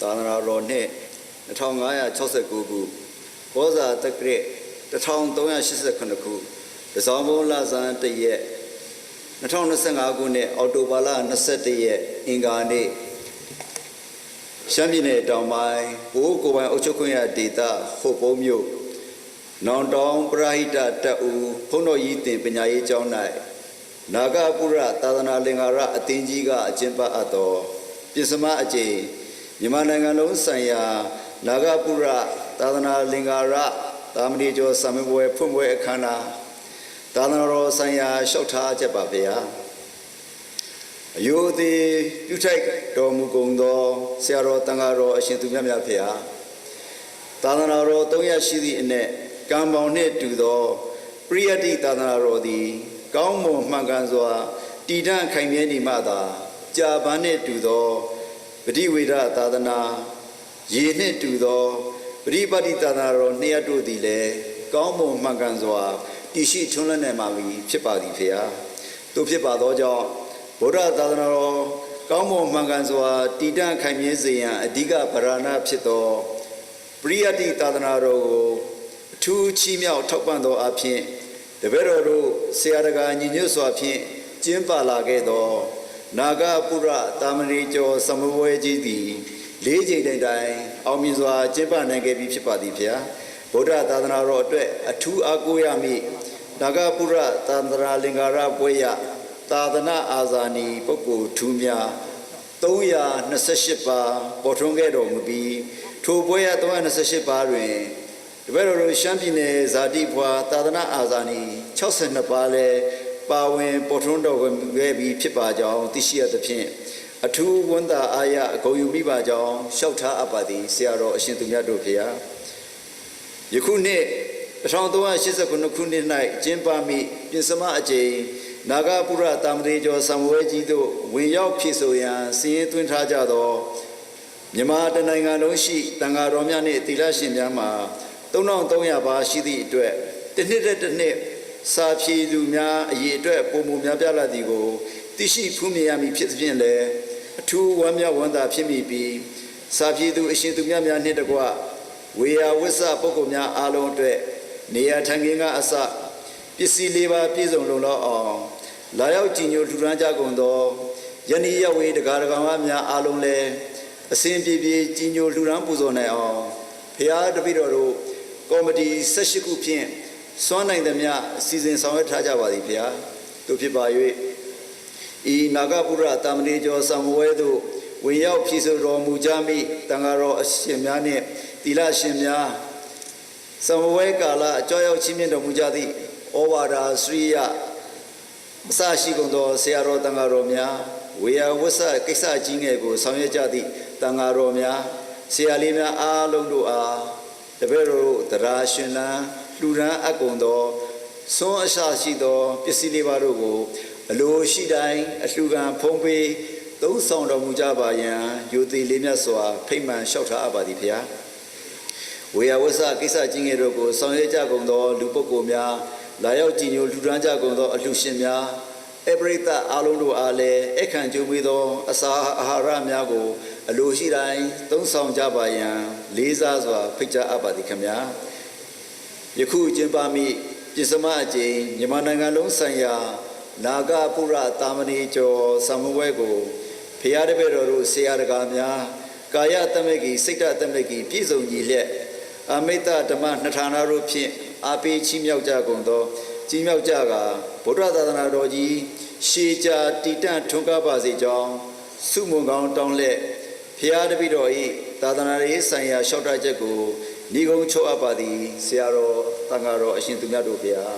သာသနာတော်နှစ်2569ခုဘောဇာတက္ကရ1389ခုတစောင်းဘုံလာဇန်တရက်2025ခုနှစ်အောက်တိုဘာလ21ရက်အင်္ဂါနေ့ရှမ်းပြည်နယ်တောင်ပိုင်းဘိုးကိုယ်ပိုင်အုပ်ချုပ်ခွင့်ရဒေသဟိုပုံးမြို့နောင်တောင်ပရာဟိတတပ်ဦးဘုန်းတော်ကြီးတင်ပညာရေးကျောင်း၌နာဂပုရသာသနာလင်္ကာရအသင်းကြီးကအကျင့်ပတ်အပ်သောပြစ္စမအကျိန် မြန်မာနိုင်ငံလုံးဆိုင်ရာနာဂပုရသာသနာလင်္ကာရသာမဏေကျော်စာမေးပွဲဖွင့်ပွဲအခမ်းအနားသာသနာတော်ဆိုင်ရာလျှောက်ထားချက်ပါဗျာအယုသေးပြုထိုက်တော်မူကုန်သောဆရာတော်တန်ဃာတော်အရှင်သူမြတ်မြတ်ဖေဟာသာသနာတော်၃ရရှိသည့်အ내ကံပေါင်းနှင့်တူသောပရိယတ္တိသာသနာတော်သည် ကောင်းမွန်မှန်ကန်စွာတည်တံ့ခိုင်မြဲနေမှသာကြာပန်းနှင့်တူသော ပฏิဝေဒသာသနာရေနှင့်တူသောပရိပတ်တိသာသနာတော်နှစ်ရတို့သည်လည်းကောင်းမွန်မှန်ကန်စွာတည်ရှိထွန်းလန်းနေမှာဖြစ်ပါသည်ဖေဟာတို့ဖြစ်ပါသောကြောင့်ဗုဒ္ဓသာသနာတော်ကောင်းမွန်မှန်ကန်စွာတည်တံ့ခိုင်မြဲစေရန်အဓိကဗရဏဖြစ်သောပရိယတ္တိသာသနာတော်ကိုအထူးချီးမြှောက်ထောက်ပံ့သောအဖြစ်တပည့်တော်တို့ဆရာတကာညီညွတ်စွာဖြင့်ကျင်းပလာခဲ့သော နာဂပုရတာမဏေကျော်သမဘွဲကြီးသည်လေးချိန်တိုင်တိုင်အောင်မြင်စွာကျင်းပနိုင်ခဲ့ပြီဖြစ်ပါသည်ဖျားဗုဒ္ဓသာသနာတော်အတွက်အထူးအားကိုးရမည့်နာဂပုရသန္တရာလင်္ကာရပွဲရသာသနာအာဇာနည်ပုဂ္ဂိုလ်ထူးများ328ပါးပေါ်ထွန်းခဲ့တော်မူပြီးထိုပွဲရ328ပါးတွင်တပည့်တော်တို့ရှမ်းပြည်နယ်ဇာတိဘွာသာသနာအာဇာနည်62ပါးလဲ ပါဝင်ပေါ်ထွန်းတော်ခဲ့ပြီးဖြစ်ပါကြောင်းသိရှိရသဖြင့်အထူးဝန်တာအာရအကုန်ယူမိပါကြောင်းလျှောက်ထားအပ်ပါသည်ဆရာတော်အရှင်သူမြတ်တို့ဖေဟာယခုနှစ်1389ခုနှစ်၌ကျင်းပမိပြင်စမအကျိန်နာဂပုရတာမတေကျော်သံဝဲကြီးတို့ဝင်ရောက်ဖြစ်ဆိုရန်စီရင်သွင်းထားကြသောမြန်မာတနိုင်ငံလုံးရှိတန်ဃာတော်များနှင့်သီလရှင်များမှာ3300ပါရှိသည့်အတွက်တစ်နှစ်တစ်တစ်နှစ် စာဖြေသူများအရေးအတွက်ပုံမူများပြလာသည်ကိုသိရှိဖူးမြင်ရမည်ဖြစ်သဖြင့်လည်းအထူးဝမ်းမြောက်ဝမ်းသာဖြစ်မိပြီးစာဖြေသူအရှင်သူများများနှင့်တကွဝေယဝိဆပုဂ္ဂိုလ်များအားလုံးအတွက်နေရာထိုင်ခင်းကအစပစ္စည်းလေးပါးပြည့်စုံလုံလောက်အောင်လာရောက်ကြည်ညိုထူထမ်းကြကုန်သောယနေ့ရဝေတကားတကောင်များအားလုံးလည်းအစဉ်ပြေပြေကြည်ညိုထူထမ်းပူဇော်နိုင်အောင်ဖရာတပည့်တော်တို့ကော်မတီ18ခုဖြင့် စွမ်းနိုင်သမျှအစီအစဉ်ဆောင်ရွက်ထားကြပါသည်ဗျာတို့ဖြစ်ပါ၍ဤနာဂပုရတာမဏေကျော်သံဝဲသို့ဝင်ရောက်ဖြည့်ဆို့တော်မူကြမိတန်ဃာတော်အရှင်များနှင့်သီလရှင်များသံဝဲကာလအကြောရောက်ချင်းမြင့်တော်မူကြသည့်ဩဝါဒစရိယအစရှိကုန်သောဆရာတော်တန်ဃာတော်များဝေယဝဆကိစ္စကြီးငယ်ကိုဆောင်ရွက်ကြသည့်တန်ဃာတော်များဆရာလေးများအားလုံးတို့အားတပည့်တော်တရားရှင်လန်း လှူဒန်းအပ်ကုန်သောသွန်အရှာရှိသောပစ္စည်းလေးပါးတို့ကိုအလိုရှိတိုင်းအလှူခံဖုံးပေးသုံးဆောင်တော်မူကြပါယံယူသည်လေးမြတ်စွာဖိတ်မှန်လျှောက်ထားအပ်ပါသည်ဖျားဝေယဝဆကိစ္စချင်းငယ်တို့ကိုဆောင်ရွက်ကြကုန်သော လူပုဂ္ဂိုလ်များလာရောက်ကြည်ညိုလှူဒန်းကြကုန်သောအလှူရှင်များအပရိသတ်အားလုံးတို့အားလည်းအခန့်ကျုံပြီးသောအစာအာဟာရများကို အလိုရှိတိုင်းသုံးဆောင်ကြပါယံလေးစားစွာဖိတ်ကြားအပ်ပါသည်ခင်ဗျာ ယခုကျင်းပမိပြစ္စမအကျိန်မြန်မာနိုင်ငံလုံးဆိုင်ရာနာဂပုရတာမဏေကျော်သံမဝဲကိုဖရာတပည့်တော်တို့ဆရာတကာများကာယတမိတ်ကြီးစိတ်တတမိတ်ကြီးပြည့်စုံညီလျက်အမိတ္တဓမ္မနှစ်ဌာနတို့ဖြင့်အာပေချီးမြှောက်ကြကုန်သောကြီးမြှောက်ကြကဗုဒ္ဓသာသနာတော်ကြီးရှေးကြာတည်တံ့ထွန်းကားပါစေကြောင်းဆုမွန်ကောင်းတောင်းလက်ဖျားတပိတော်ဤသာသနာရေးဆိုင်ရာလျှောက်တချက်ကို ဏီကုံချုပ်အပ်ပါသည်ဆရာတော်တန်ဃာတော်အရှင်သူမြတ်တို့ဖျား